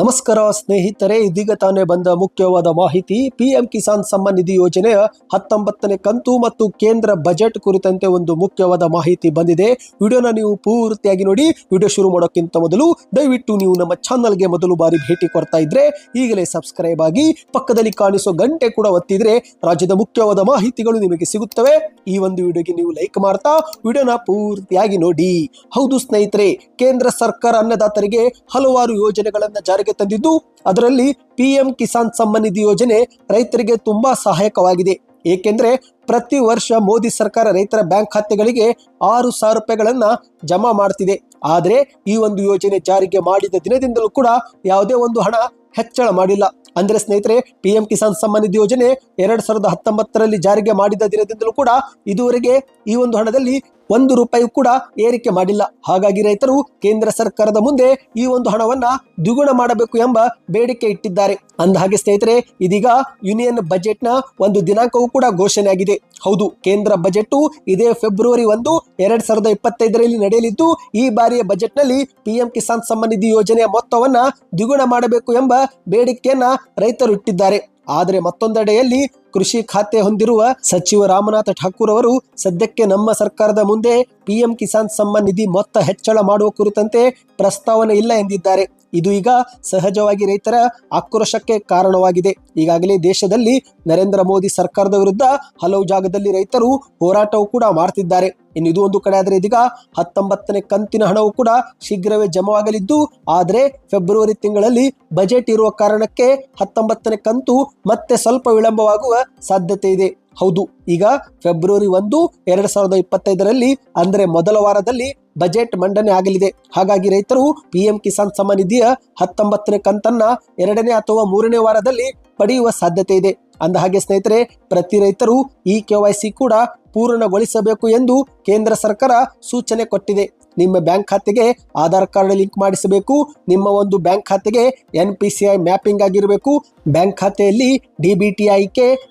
ನಮಸ್ಕಾರ ಸ್ನೇಹಿತರೆ, ಇದೀಗ ತಾನೇ ಬಂದ ಮುಖ್ಯವಾದ ಮಾಹಿತಿ, ಪಿಎಂ ಕಿಸಾನ್ ಸಮ್ಮಾನ್ ನಿಧಿ ಯೋಜನೆಯ ಹತ್ತೊಂಬತ್ತನೇ ಕಂತು ಮತ್ತು ಕೇಂದ್ರ ಬಜೆಟ್ ಕುರಿತಂತೆ ಒಂದು ಮುಖ್ಯವಾದ ಮಾಹಿತಿ ಬಂದಿದೆ. ವಿಡಿಯೋನ ನೀವು ಪೂರ್ತಿಯಾಗಿ ನೋಡಿ, ವಿಡಿಯೋ ಶುರು ಮಾಡೋಕ್ಕಿಂತ ಮೊದಲು ದಯವಿಟ್ಟು ನೀವು ನಮ್ಮ ಚಾನಲ್ಗೆ ಮೊದಲು ಬಾರಿ ಭೇಟಿ ಕೊಡ್ತಾ ಇದ್ರೆ ಈಗಲೇ ಸಬ್ಸ್ಕ್ರೈಬ್ ಆಗಿ ಪಕ್ಕದಲ್ಲಿ ಕಾಣಿಸೋ ಗಂಟೆ ಕೂಡ ಒತ್ತಿದ್ರೆ ರಾಜ್ಯದ ಮುಖ್ಯವಾದ ಮಾಹಿತಿಗಳು ನಿಮಗೆ ಸಿಗುತ್ತವೆ. ಈ ಒಂದು ವಿಡಿಯೋಗೆ ನೀವು ಲೈಕ್ ಮಾಡ್ತಾ, ವಿಡಿಯೋನ ಪೂರ್ತಿಯಾಗಿ ನೋಡಿ. ಹೌದು ಸ್ನೇಹಿತರೆ, ಕೇಂದ್ರ ಸರ್ಕಾರ ಅನ್ನದಾತರಿಗೆ ಹಲವಾರು ಯೋಜನೆಗಳನ್ನ ಜಾರಿಗೆ ತಂದಿದ್ದು, ಅದರಲ್ಲಿ ಪಿಎಂ ಕಿಸಾನ್ ಸಮ್ಮಾನ್ ನಿಧಿ ಯೋಜನೆ ರೈತರಿಗೆ ತುಂಬಾ ಸಹಾಯಕವಾಗಿದೆ. ಏಕೆಂದರೆ ಪ್ರತಿ ವರ್ಷ ಮೋದಿ ಸರ್ಕಾರ ರೈತರ ಬ್ಯಾಂಕ್ ಖಾತೆಗಳಿಗೆ ಆರು ಸಾವಿರ ರೂಪಾಯಿಗಳನ್ನ ಜಮಾ ಮಾಡ್ತಿದೆ. ಆದರೆ ಈ ಒಂದು ಯೋಜನೆ ಜಾರಿಗೆ ಮಾಡಿದ ದಿನದಿಂದಲೂ ಕೂಡ ಯಾವುದೇ ಒಂದು ಹಣ ಹೆಚ್ಚಳ ಮಾಡಿಲ್ಲ. ಅಂದ್ರೆ ಸ್ನೇಹಿತರೆ, ಪಿಎಂ ಕಿಸಾನ್ ಸಮ್ಮಾನ್ ನಿಧಿ ಯೋಜನೆ ಎರಡ್ ಸಾವಿರದ ಹತ್ತೊಂಬತ್ತರಲ್ಲಿ ಜಾರಿಗೆ ಮಾಡಿದ ದಿನದಿಂದಲೂ ಕೂಡ ಇದುವರೆಗೆ ಈ ಒಂದು ಹಣದಲ್ಲಿ ಒಂದು ರೂಪಾಯಿ ಕೂಡ ಏರಿಕೆ ಮಾಡಿಲ್ಲ. ಹಾಗಾಗಿ ರೈತರು ಕೇಂದ್ರ ಸರ್ಕಾರದ ಮುಂದೆ ಈ ಒಂದು ಹಣವನ್ನ ದ್ವಿಗುಣ ಮಾಡಬೇಕು ಎಂಬ ಬೇಡಿಕೆ ಇಟ್ಟಿದ್ದಾರೆ. ಅಂದ ಹಾಗೆ ಸ್ನೇಹಿತರೆ, ಇದೀಗ ಯೂನಿಯನ್ ಬಜೆಟ್ನ ಒಂದು ದಿನಾಂಕವೂ ಕೂಡ ಘೋಷಣೆಯಾಗಿದೆ ಹೌದು, ಕೇಂದ್ರ ಬಜೆಟ್ ಇದೇ ಫೆಬ್ರವರಿ ಒಂದು, ಎರಡ್ ಸಾವಿರದ ಇಪ್ಪತ್ತೈದರಲ್ಲಿ ನಡೆಯಲಿದ್ದು, ಈ ಬಾರಿಯ ಬಜೆಟ್ನಲ್ಲಿ ಪಿಎಂ ಕಿಸಾನ್ ಸಮ್ಮಾನ್ ನಿಧಿ ಯೋಜನೆಯ ಮೊತ್ತವನ್ನ ದ್ವಿಗುಣ ಮಾಡಬೇಕು ಎಂಬ ಬೇಡಿಕೆಯನ್ನ ರೈತರು ಇಟ್ಟಿದ್ದಾರೆ. ಆದರೆ ಮತ್ತೊಂದೆಡೆಯಲ್ಲಿ ಕೃಷಿ ಖಾತೆ ಹೊಂದಿರುವ ಸಚಿವ ರಾಮನಾಥ ಠಾಕೂರ್ ಅವರು ಸದ್ಯಕ್ಕೆ ನಮ್ಮ ಸರ್ಕಾರದ ಮುಂದೆ ಪಿಎಂ ಕಿಸಾನ್ ಸಮ್ಮಾನ್ ನಿಧಿ ಮೊತ್ತ ಹೆಚ್ಚಳ ಮಾಡುವ ಕುರಿತಂತೆ ಪ್ರಸ್ತಾವನೆ ಇಲ್ಲ ಎಂದಿದ್ದಾರೆ. ಇದು ಈಗ ಸಹಜವಾಗಿ ರೈತರ ಆಕ್ರೋಶಕ್ಕೆ ಕಾರಣವಾಗಿದೆ. ಈಗಾಗಲೇ ದೇಶದಲ್ಲಿ ನರೇಂದ್ರ ಮೋದಿ ಸರ್ಕಾರದ ವಿರುದ್ಧ ಹಲವು ಜಾಗದಲ್ಲಿ ರೈತರು ಹೋರಾಟವೂ ಕೂಡ ಮಾಡ್ತಿದ್ದಾರೆ. ಇನ್ನು ಇದು ಒಂದು ಕಡೆ ಆದರೆ ಇದೀಗ ಹತ್ತೊಂಬತ್ತನೇ ಕಂತಿನ ಹಣವು ಕೂಡ ಶೀಘ್ರವೇ ಜಮವಾಗಲಿದ್ದು, ಆದರೆ ಫೆಬ್ರವರಿ ತಿಂಗಳಲ್ಲಿ ಬಜೆಟ್ ಇರುವ ಕಾರಣಕ್ಕೆ ಹತ್ತೊಂಬತ್ತನೇ ಕಂತು ಮತ್ತೆ ಸ್ವಲ್ಪ ವಿಳಂಬವಾಗುವ ಸಾಧ್ಯತೆ ಇದೆ. ಹೌದು, ಈಗ ಫೆಬ್ರವರಿ ಒಂದು, ಎರಡ್ ಸಾವಿರದ ಇಪ್ಪತ್ತೈದರಲ್ಲಿ, ಅಂದ್ರೆ ಮೊದಲ ವಾರದಲ್ಲಿ ಬಜೆಟ್ ಮಂಡನೆ ಆಗಲಿದೆ. ಹಾಗಾಗಿ ರೈತರು ಪಿಎಂ ಕಿಸಾನ್ ಸಮ್ಮಾನ್ ನಿಧಿಯ ಹತ್ತೊಂಬತ್ತನೇ ಕಂತನ್ನ ಎರಡನೇ ಅಥವಾ ಮೂರನೇ ವಾರದಲ್ಲಿ ಪಡೆಯುವ ಸಾಧ್ಯತೆ ಇದೆ. ಅಂದ ಹಾಗೆ ಸ್ನೇಹಿತರೆ ಪ್ರತಿ ರೈತರು ಈ ಕೆವೈಸಿ ಕೂಡ ಪೂರ್ಣಗೊಳಿಸಬೇಕು ಎಂದು ಕೇಂದ್ರ ಸರ್ಕಾರ ಸೂಚನೆ ಕೊಟ್ಟಿದೆ. ನಿಮ್ಮ ಬ್ಯಾಂಕ್ ಖಾತೆಗೆ ಆಧಾರ್ ಕಾರ್ಡ್ ಲಿಂಕ್ ಮಾಡಿಸಬೇಕು. ನಿಮ್ಮ ಒಂದು ಬ್ಯಾಂಕ್ ಖಾತೆಗೆ N P C I mapping ಆಗಿರಬೇಕು. ಬ್ಯಾಂಕ್ ಖಾತೆಯಲ್ಲಿ ಡಿ ಬಿ ಟಿ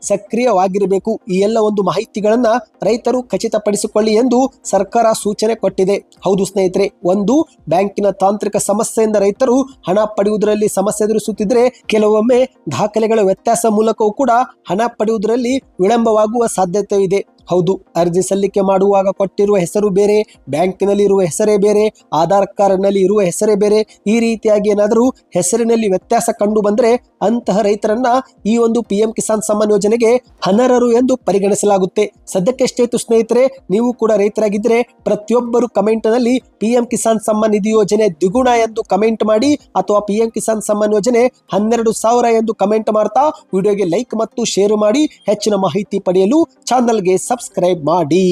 ಸಕ್ರಿಯವಾಗಿರಬೇಕು. ಈ ಎಲ್ಲ ಒಂದು ಮಾಹಿತಿಗಳನ್ನ ರೈತರು ಖಚಿತಪಡಿಸಿಕೊಳ್ಳಿ ಎಂದು ಸರ್ಕಾರ ಸೂಚನೆ ಕೊಟ್ಟಿದೆ. ಹೌದು ಸ್ನೇಹಿತರೆ, ಒಂದು ಬ್ಯಾಂಕಿನ ತಾಂತ್ರಿಕ ಸಮಸ್ಯೆಯಿಂದ ರೈತರು ಹಣ ಪಡೆಯುವುದರಲ್ಲಿ ಸಮಸ್ಯೆ ಎದುರಿಸುತ್ತಿದ್ರೆ ಕೆಲವೊಮ್ಮೆ ದಾಖಲೆಗಳ ವ್ಯತ್ಯಾಸ ಮೂಲಕವೂ ಕೂಡ ಹಣ ಪಡೆಯುವುದರಲ್ಲಿ ವಿಳಂಬವಾಗುವ ಸಾಧ್ಯತೆ ಇದೆ ಹೌದು, ಅರ್ಜಿ ಸಲ್ಲಿಕೆ ಮಾಡುವಾಗ ಕೊಟ್ಟಿರುವ ಹೆಸರು ಬೇರೆ ಬ್ಯಾಂಕಿನಲ್ಲಿ ಇರುವ ಹೆಸರೇ ಬೇರೆ, ಆಧಾರ್ ಕಾರ್ಡ್ನಲ್ಲಿ ಇರುವ ಹೆಸರೇ ಬೇರೆ, ಈ ರೀತಿಯಾಗಿ ಏನಾದರೂ ಹೆಸರಿನಲ್ಲಿ ವ್ಯತ್ಯಾಸ ಕಂಡು ಬಂದರೆ ಅಂತಹ ರೈತರನ್ನ ಈ ಒಂದು ಪಿ ಎಂ ಕಿಸಾನ್ ಸಮ್ಮಾನ್ ಯೋಜನೆಗೆ ಅನರ್ಹರು ಎಂದು ಪರಿಗಣಿಸಲಾಗುತ್ತೆ. ಸದ್ಯಕ್ಕೆ ಎಷ್ಟೇತು ಸ್ನೇಹಿತರೆ, ನೀವು ಕೂಡ ರೈತರಾಗಿದ್ದರೆ ಪ್ರತಿಯೊಬ್ಬರು ಕಮೆಂಟ್ನಲ್ಲಿ ಪಿ ಎಂ ಕಿಸಾನ್ ಸಮ್ಮಾನ್ ನಿಧಿ ಯೋಜನೆ ದ್ವಿಗುಣ ಎಂದು ಕಮೆಂಟ್ ಮಾಡಿ ಅಥವಾ ಪಿ ಎಂ ಕಿಸಾನ್ ಸಮ್ಮಾನ್ ಯೋಜನೆ ಹನ್ನೆರಡು ಸಾವಿರ ಎಂದು ಕಮೆಂಟ್ ಮಾಡ್ತಾ ವಿಡಿಯೋಗೆ ಲೈಕ್ ಮತ್ತು ಶೇರ್ ಮಾಡಿ ಹೆಚ್ಚಿನ ಮಾಹಿತಿ ಪಡೆಯಲು ಚಾನಲ್ಗೆ ಸಬ್ಸ್ಕ್ರೈಬ್ ಮಾಡಿ.